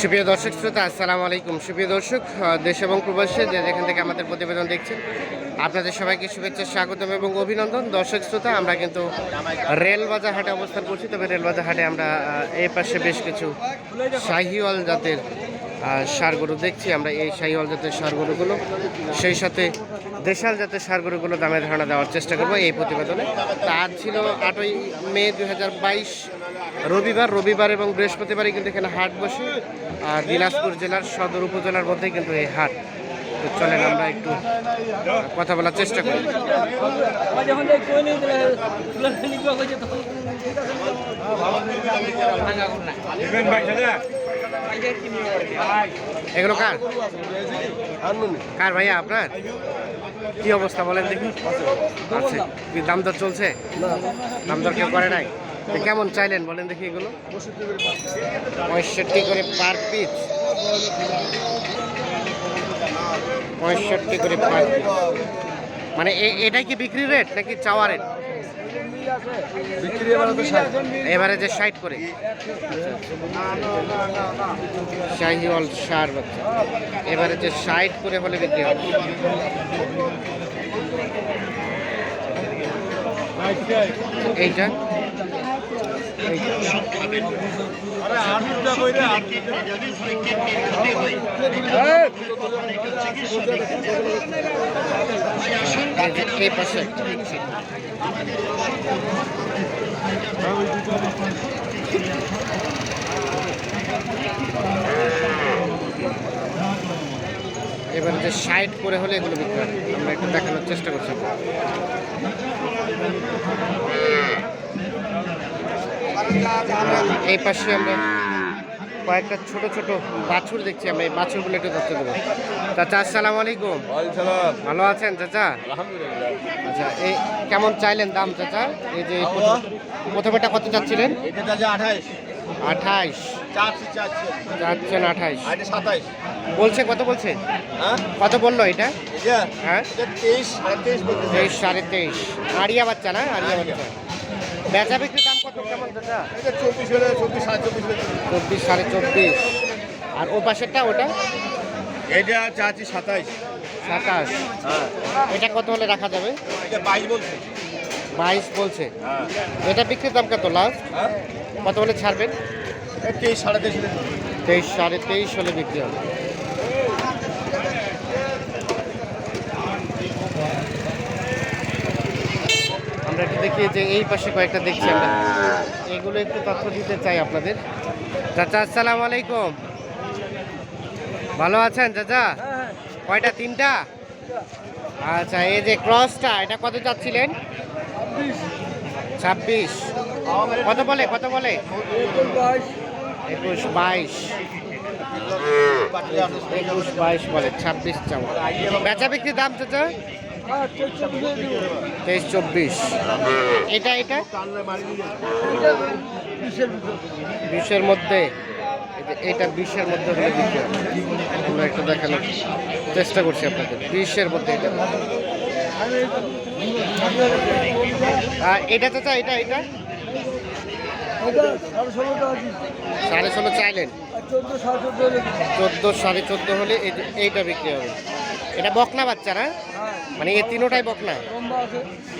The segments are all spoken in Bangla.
সুপ্রিয় দর্শক শ্রোতা আসসালামু আলাইকুম। সুপ্রিয় দর্শক দেশ এবং প্রবাসে যে যেখান থেকে আমাদের প্রতিবেদন দেখছেন আপনাদের সবাইকে শুভেচ্ছা স্বাগতম এবং অভিনন্দন। দর্শক শ্রোতা আমরা কিন্তু রেলবাজার হাটে অবস্থান করছি। তবে রেলবাজার হাটে আমরা এই পাশে বেশ কিছু শাহিওয়াল জাতের আহ, ষাঁড় গরু দেখছি। আমরা এই শাহিওয়াল জাতের ষাঁড় গরুগুলো সেই সাথে দেশাল জাতের ষাঁড় গরুগুলো দামের ধারণা দেওয়ার চেষ্টা করব এই প্রতিবেদনে। তা আজ ছিল আটই মে দু হাজার বাইশ রবিবার রবিবার এবং বৃহস্পতিবারই কিন্তু এখানে হাট বসে। আর দিনাজপুর জেলার সদর উপজেলার মধ্যেই কিন্তু এই হাট। তো চলেন আমরা একটু কথা বলার চেষ্টা করি। এগুলো কার? কার ভাইয়া আপনার? কি অবস্থা বলেন দেখি। আছে দাম দর চলছে? দাম দর কেউ করে নাই? কেমন চাইলেন? বলেন দেখি এগুলো। পঁয়ষট্টি করে পার পিস পঁয়ষট্টি করে পার পিস মানে এটাই কি বিক্রি রেট নাকি চাওয়া রেট এবারে যে ষাট করে। সার এবারে যে ষাট করে হলে বিক্রি হবে। এইটা? এবারে যে ষাট করে হলে এগুলো বিক্রি আমরা একটু দেখানোর চেষ্টা করছি। এই পাশে আমরা কয়েকটা ছোট ছোট বাছুর দেখছি আমরা এই বাছুরগুলো একটু ধরতে দেবো। চাচা আসসালামু আলাইকুম। ভালো আছেন চাচা? আচ্ছা এই কেমন চাইলেন দাম চাচা? এই যে প্রথমেটা কত চাচ্ছিলেন? আঠাইশ। চাচ্ছেন আঠাইশ। বলছে কত বলছে? কত বলল এটা? হ্যাঁ? তেইশ সাড়ে তেইশ আড়িয়া বাচ্চা না? আড়িয়া বাচ্চা। বেচা বিক্রির দাম কত কেমন চাচা? চব্বিশ সাড়ে চব্বিশ আর ও পাশেরটা ওটা? এটা চাচ্ছি সাতাইশ সাতাশ। হ্যাঁ। এটা কত হলে রাখা যাবে? এটা বাইশ বলছে। বাইশ বলছে। হ্যাঁ। এটা বিক্রির দাম কত লাস্ট হ্যাঁ। কত হলে ছাড়বেন? তেইশ সাড়ে তেইশ তেইশ সাড়ে তেইশ হলে বিক্রি হবে। আমরা একটু দেখি যে এই পাশে কয়েকটা দেখছি আমরা। এগুলো একটু তথ্য দিতে চাই আপনাদের। চাচা আসসালামু আলাইকুম। ভালো আছেন চাচা? কয়টা তিনটা? আচ্ছা এই যে ক্রসটা এটা কত চাচ্ছিলেন ছাব্বিশ। কত বলে কত বলে? একুশ বাইশ। একুশ বাইশ বলে ছাব্বিশ চাওয়া। বেচা বিক্রির দাম চাচা? তেইশ চব্বিশ। এটা এটা? বিশের মধ্যে এটা বিশের মধ্যে হলে আমরা একটু দেখানোর চেষ্টা করছি আপনাদের। বিশের মধ্যে এটা। আর এটা চাচা এটা এটা? সাড়ে ষোলো চাইলেন চোদ্দ সাড়ে চোদ্দ হলে এই এইটা বিক্রি হবে। এটা বকনা বাচ্চা না? মানে এই তিনোটাই বকনা?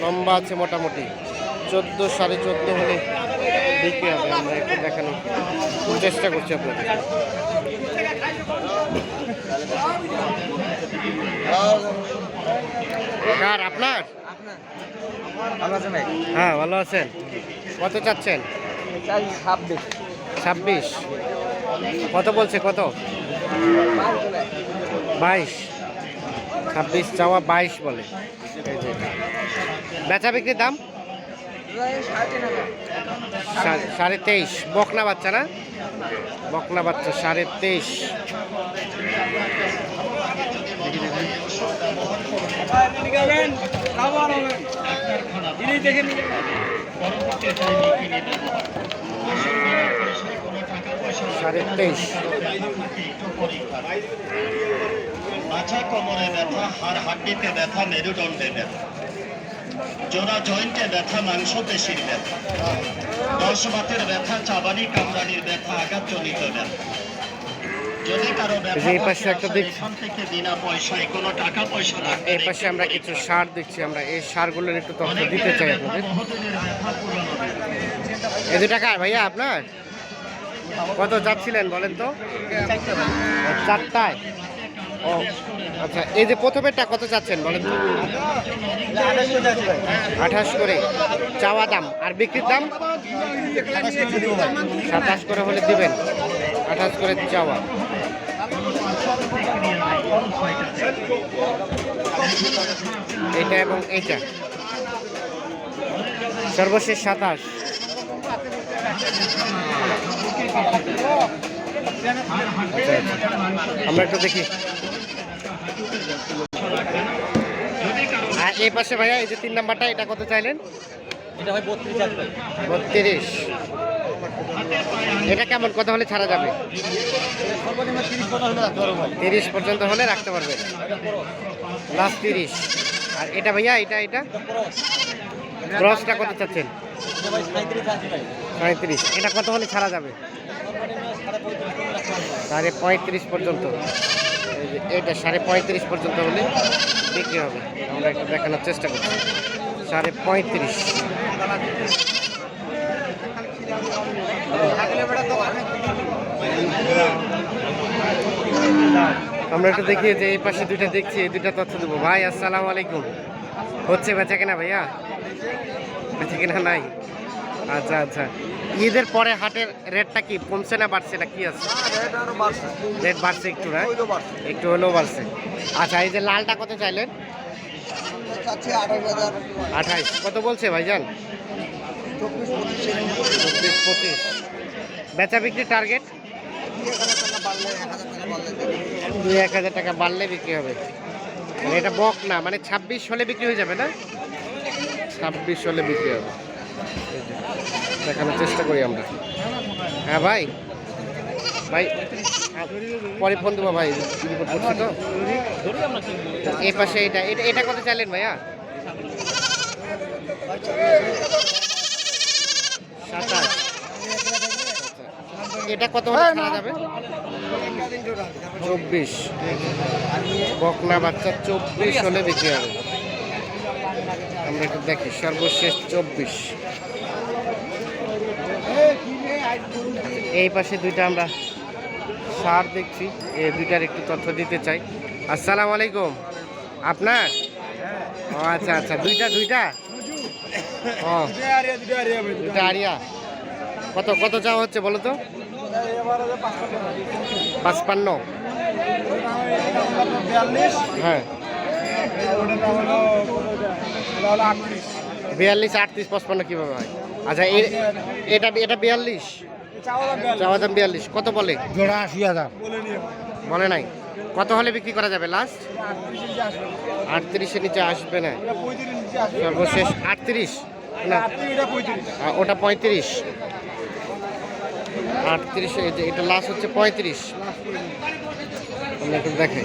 লম্বা আছে মোটামুটি। চোদ্দ সাড়ে চোদ্দ হলে বিক্রি হবে। আমরা একটু দেখানোর চেষ্টা করছি আপনাদের। কার আপনার? হ্যাঁ ভালো আছেন। কত চাচ্ছেন? ছাব্বিশ। ছাব্বিশ। কত বলছে কত? বাইশ। ছাব্বিশ চাওয়া বাইশ বলে। বেচা বিক্রির দাম? সাড়ে তেইশ। বকনা বাচ্চা না? বকনা বাচ্চা সাড়ে তেইশ। সাড়ে তেইশ। মাথা কোমরে ব্যথা হাড় হাড্ডিতে ব্যথা মেরুদণ্ডে ব্যথা। জোড়া জয়েন্টে ব্যথা মাংস পেশির ব্যথা। দশ বাতের ব্যথা চাবানি কামড়ানির ব্যথা আঘাতজনিত ব্যথা। যদি কারও ব্যথা এখান থেকে বিনা পয়সায় কোনো টাকা পয়সা লাগবে এই পাশে আমরা কিছু সার দেখছি আমরা এই সারগুলোর একটু তথ্য দিতে চাই আপনাদের। এই ভাইয়া আপনার? কত যাচ্ছিলেন বলেন তো? চারটায়? ও আচ্ছা এই যে প্রথমেরটা কত চাচ্ছেন বলেন? আঠাশ করে। চাওয়া দাম আর বিক্রির দাম? সাতাশ করে হলে দিবেন। আঠাশ করে চাওয়া। এইটা এবং এইটা সর্বশেষ সাতাশ। আমরা একটু দেখি। আর এই পাশে ভাইয়া এই যে তিন নাম্বারটা এটা কত চাইলেন? এটা হয় বত্রিশ বত্রিশ। এটা কেমন কত হলে ছাড়া যাবে? তিরিশ হলে রাখতে পারব পর্যন্ত হলে রাখতে পারবেন লাস্ট তিরিশ। আর এটা ভাইয়া এটা এটা? ক্রসটা কত চাচ্ছেন? সাঁত্রিশ এটা কত হলে ছাড়া যাবে? সাড়ে পঁয়ত্রিশ পর্যন্ত। এটা সাড়ে পঁয়ত্রিশ পর্যন্ত হলে বিক্রি হবে। আমরা একটু দেখানোর চেষ্টা করছি। সাড়ে পঁয়ত্রিশ। আমরা একটু দেখি যে এই পাশে দুইটা দেখছি, এই দুইটা তথ্য দেবো। ভাই, আসসালামু আলাইকুম। হচ্ছে বেচা কেনা ভাইয়া? বেচা কেনা নাই? আচ্ছা আচ্ছা। ঈদের পরে হাটের রেটটা কি? কমছে না বাড়ছে? না কি আছে? রেট বাড়ছে। একটু না একটু হলেও বাড়ছে। আচ্ছা এই যে লালটা কত চাইলেন? আঠাইশ কত বলছে ভাইজান? চব্বিশ পঁচিশ। বেচা বিক্রি টার্গেট? দুই এক হাজার টাকা বাড়লে বিক্রি হবে। মানে এটা বক না মানে ছাব্বিশ হলে বিক্রি হয়ে যাবে না? ছাব্বিশ হলে বিক্রি হবে। দেখানোর চেষ্টা করি আমরা। হ্যাঁ ভাই। ভাই, পরে ফোন দেবো ভাই করছি তো। পাশে এটা এটা এটা কত চাইলেন ভাইয়া? এটা কত যাবে? চব্বিশ। বকনা বাচ্চা চব্বিশ হলে হবে। আমরা একটু দেখি, সর্বশেষ চব্বিশ। এই পাশে দুইটা আমরা সার দেখছি। এই দুইটার একটু তথ্য দিতে চাই। আসসালামু আলাইকুম। আপনার? ও আচ্ছা আচ্ছা। দুইটা দুইটা? ও, দুইটা আরিয়া। কত কত চাওয়া হচ্ছে বলো তো? পাঁচপান্ন। হ্যাঁ। বিয়াল্লিশ, আটত্রিশ, পঁচপান্ন কীভাবে হয়? আচ্ছা এটা এটা বিয়াল্লিশ? চাওয়া দাম বিয়াল্লিশ। কত বলে? জোড়া আশি হাজার। বলে নাই। কত হলে বিক্রি করা যাবে লাস্ট আটত্রিশের নিচে আসবে। না? সর্বশেষ আটত্রিশ? না। ওটা পঁয়ত্রিশ। আটত্রিশ এই এটা লাস্ট হচ্ছে পঁয়ত্রিশ। আমরা একটু দেখাই।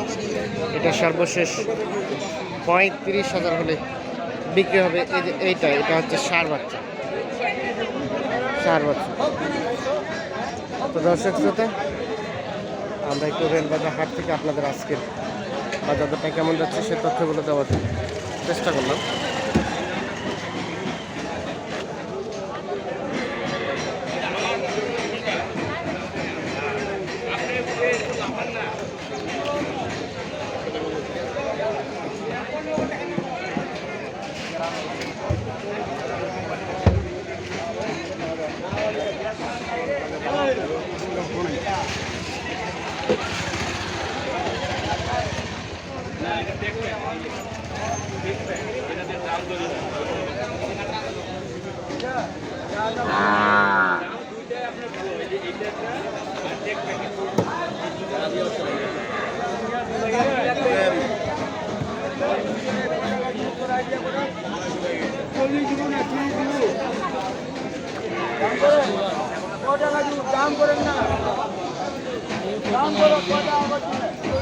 এটা সর্বশেষ পঁয়ত্রিশ হাজার হলে বিক্রি হবে। এই যে এইটা এটা হচ্ছে সার বাচ্চা। সার বাচ্চা। তো দর্শক শ্রোতা, আমরা একটু রেলবাজার হাট থেকে আপনাদের আজকের বাজারটা কেমন যাচ্ছে সে তথ্যগুলো দেওয়ার চেষ্টা করলাম।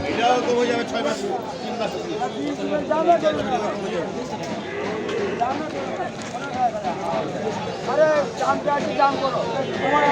এটাও কমে যাবে ছয় মাস তিন মাস। আরে দাম চাচ্ছি দাম করো তোমার